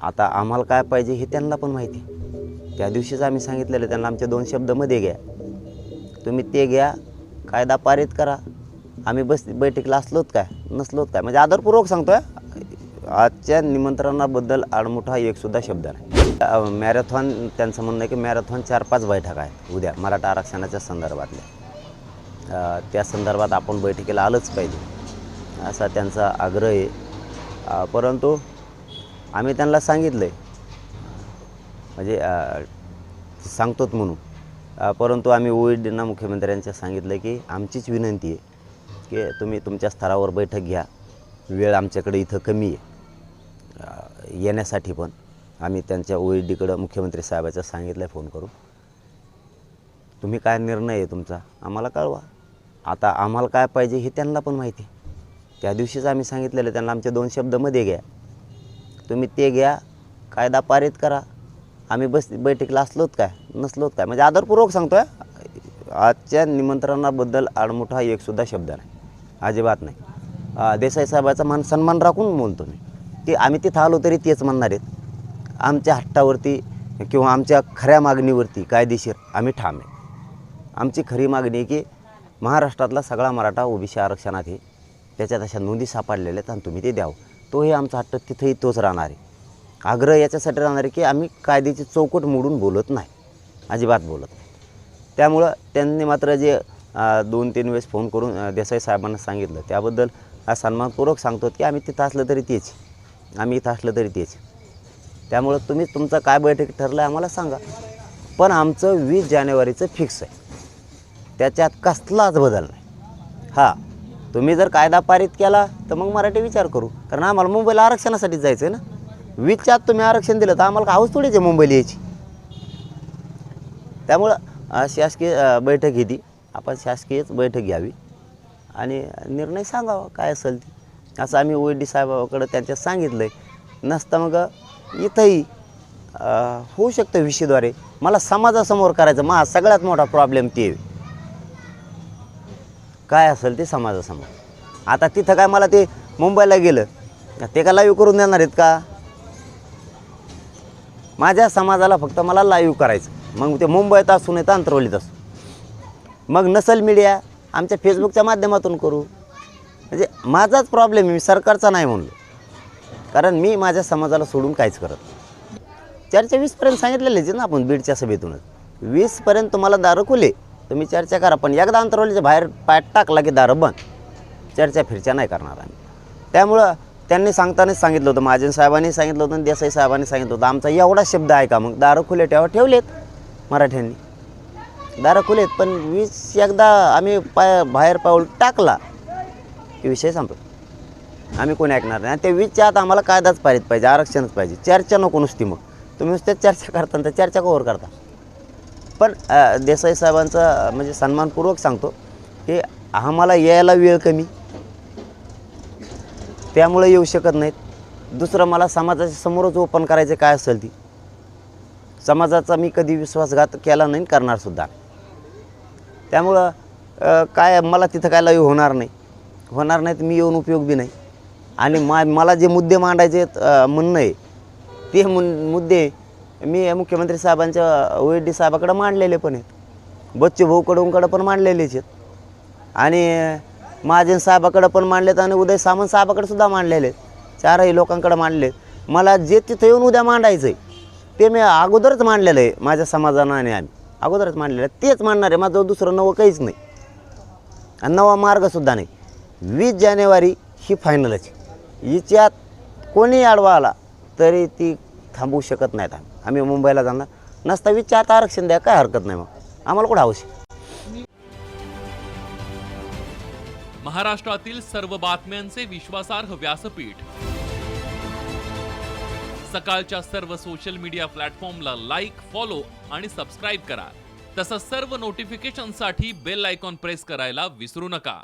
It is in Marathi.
आता आम्हाला काय पाहिजे हे त्यांना पण माहिती. आहे. त्या दिवशीच आम्ही सांगितलेलं त्यांना आमच्या दोन शब्दमध्ये घ्या. तुम्ही ते घ्या कायदा पारित करा. आम्ही बस बैठकीला असलोत काय? नसलोत काय? म्हणजे आदरपूर्वक सांगतोय आजच्या निमंत्रणाबद्दल आडमुठा एकसुद्धा शब्द नाही. मॅरेथॉन त्यांचं म्हणणं आहे की मॅरेथॉन चार पाच बैठका आहेत उद्या मराठा आरक्षणाच्या संदर्भातल्या. त्या संदर्भात आपण बैठकीला आलंच पाहिजे. असा त्यांचा आग्रह आहे. परंतु आम्ही त्यांना सांगितलं आहे म्हणजे सांगतोत सांगतोच म्हणून परंतु आम्ही ओईडींना मुख्यमंत्र्यांच्या सांगितलं की आमचीच विनंती आहे की तुम्ही तुमच्या स्तरावर बैठक घ्या. वेळ आमच्याकडे इथं कमी आहे. येण्यासाठी पण आम्ही त्यांच्या ओ ई डीकडं मुख्यमंत्री साहेबाचं सांगितलं आहे फोन करून. तुम्ही काय निर्णय आहे तुमचा? आम्हाला कळवा. आता आम्हाला काय पाहिजे हे त्यांना पण माहिती आहे. त्या दिवशीच आम्ही सांगितलेलं त्यांना आमचे दोन शब्दमध्ये घ्या. तुम्ही ते घ्या कायदा पारित करा. आम्ही बस बैठकीला असलोत काय? नसलोत काय? म्हणजे आदरपूर्वक सांगतोय आजच्या निमंत्रणाबद्दल आडमुठा एकसुद्धा शब्द नाही. अजिबात नाही. देसाई साहेबाचा मान सन्मान राखून बोलतो मी. की आम्ही तिथं आलो तरी तेच म्हणणार आहेत. आमच्या हट्टावरती किंवा आमच्या खऱ्या मागणीवरती कायदेशीर आम्ही ठाम आहे. आमची खरी मागणी आहे की महाराष्ट्रातला सगळा मराठा ओबीसी आरक्षणात आहे. त्याच्यात अशा नोंदी सापडलेल्या आहेत आणि तुम्ही ते द्यावं. तोही आमचा हट्ट तिथंही तोच राहणार आहे. आग्रह याच्यासाठी राहणार आहे की आम्ही कायद्याची चौकट मोडून बोलत नाही. अजिबात बोलत नाही. त्यामुळं त्यांनी मात्र जे दोन तीन वेळेस फोन करून देसाई साहेबांना सांगितलं. त्याबद्दल सन्मानपूर्वक सांगतो की आम्ही तिथं असलं तरी तेच. आम्ही इथं असलं तरी तेच. त्यामुळं तुम्ही तुमचं काय बैठक ठरलं आहे आम्हाला सांगा. पण आमचं वीस जानेवारीचं फिक्स आहे. त्याच्यात कसलाच बदल नाही. हां. तुम्ही जर कायदा पारित केला तर मग मराठी विचार करू. कारण आम्हाला मुंबईला आरक्षणासाठी जायचं आहे ना विचार तुम्ही आरक्षण दिलं तर आम्हाला हाऊस थोडीच आहे मुंबईला यायची त्यामुळं शासकीय बैठक घेती. आपण शासकीयच बैठक घ्यावी. आणि निर्णय सांगावा काय असेल ते. असं आम्ही ओ डी साहेबाकडं त्यांच्या सांगितलं आहे नसता मग इथंही होऊ शकतं विषयद्वारे. मला समाजासमोर करायचं मा सगळ्यात मोठा प्रॉब्लेम ते. काय असेल ते समाजासमोर. आता तिथं काय मला ते मुंबईला गेलं ते का लाईव्ह करून देणार आहेत का? माझ्या समाजाला फक्त मला लाईव्ह करायचं. मग ते मुंबईत असू नये तर अंतरवलीत असू. मग नसल मीडिया आमच्या फेसबुकच्या माध्यमातून करू. म्हणजे माझाच प्रॉब्लेम आहे मी सरकारचा नाही म्हणलो. कारण मी माझ्या समाजाला सोडून काहीच करत चर्चा वीसपर्यंत सांगितलेलेच आहे ना आपण बीडच्या सभेतूनच. वीसपर्यंत तुम्हाला दारं खुले. तुम्ही चर्चा करा पण एकदा अंतरवलीच्या बाहेर पाय टाकला की दारं बंद. चर्चा फिरच्या नाही करणार आम्ही. त्यामुळं त्यांनी सांगतानाच सांगितलं होतं महाजन साहेबांनी सांगितलं होतं आणि देसाई साहेबांनी सांगितलं होतं. आमचा एवढा शब्द आहे का मग दारं खुले ठेवा ठेवलेत मराठ्यांनी. दारं खुलेत पण वीस एकदा आम्ही पाय बाहेर पाऊल टाकला की विषय संपला. आम्ही कोणी ऐकणार नाही. आणि ते वीजच्या आत आम्हाला कायदाच पाहिजे पाहिजे आरक्षणच पाहिजे. चर्चा नको नुसती मग. तुम्ही नुसत्याच चर्चा करता तर चर्चा कवर करता. पण देसाई साहेबांचा म्हणजे सन्मानपूर्वक सांगतो की आम्हाला यायला वेळ कमी. त्यामुळे येऊ शकत नाहीत. दुसरं मला समाजाच्या समोरच ओपन करायचं काय असेल ती. समाजाचा मी कधी विश्वासघात केला नाही करणारसुद्धा त्यामुळं काय मला तिथं काय लाईव्ह होणार नाही. होणार नाहीत मी येऊन उपयोग बी नाही. आणि मा मला जे मुद्दे मांडायचे आहेत, म्हणणं आहे ते मुद्दे मी मुख्यमंत्री साहेबांच्या ओ डी साहेबाकडे मांडलेले पण आहेत. बच्चू भाऊकडूनकडं पण मांडलेलेच आहेत. आणि महाजन साहेबाकडं पण मांडलेत आणि उदय सामंत साहेबाकडे सुद्धा मांडलेले आहेत. चारही लोकांकडे मांडले मला जे तिथं येऊन उद्या मांडायचं आहे ते मी अगोदरच मांडलेलं आहे माझ्या समाजानं आणि आम्ही. अगोदरच मांडलेलं आहे. तेच मांडणार आहे. माझं दुसरं नवं काहीच नाही. आणि नवा मार्गसुद्धा नाही. वीस जानेवारी ही फायनलच हिच्यात कोणी आडवा आला तरी ती थांबवू शकत नाहीत आम्ही. आम्ही मुंबईला जाणार. नसता विचार आता आरक्षण द्या काय हरकत नाही मग. आम्हाला कुठं हवशी? महाराष्ट्रातील सर्व बातम्यांचे विश्वासार्ह व्यासपीठ. सकाळच्या सर्व सोशल मीडिया प्लॅटफॉर्मला लाईक फॉलो आणि सबस्क्राईब करा. तसंच सर्व नोटिफिकेशनसाठी बेल आयकॉन प्रेस करायला विसरू नका.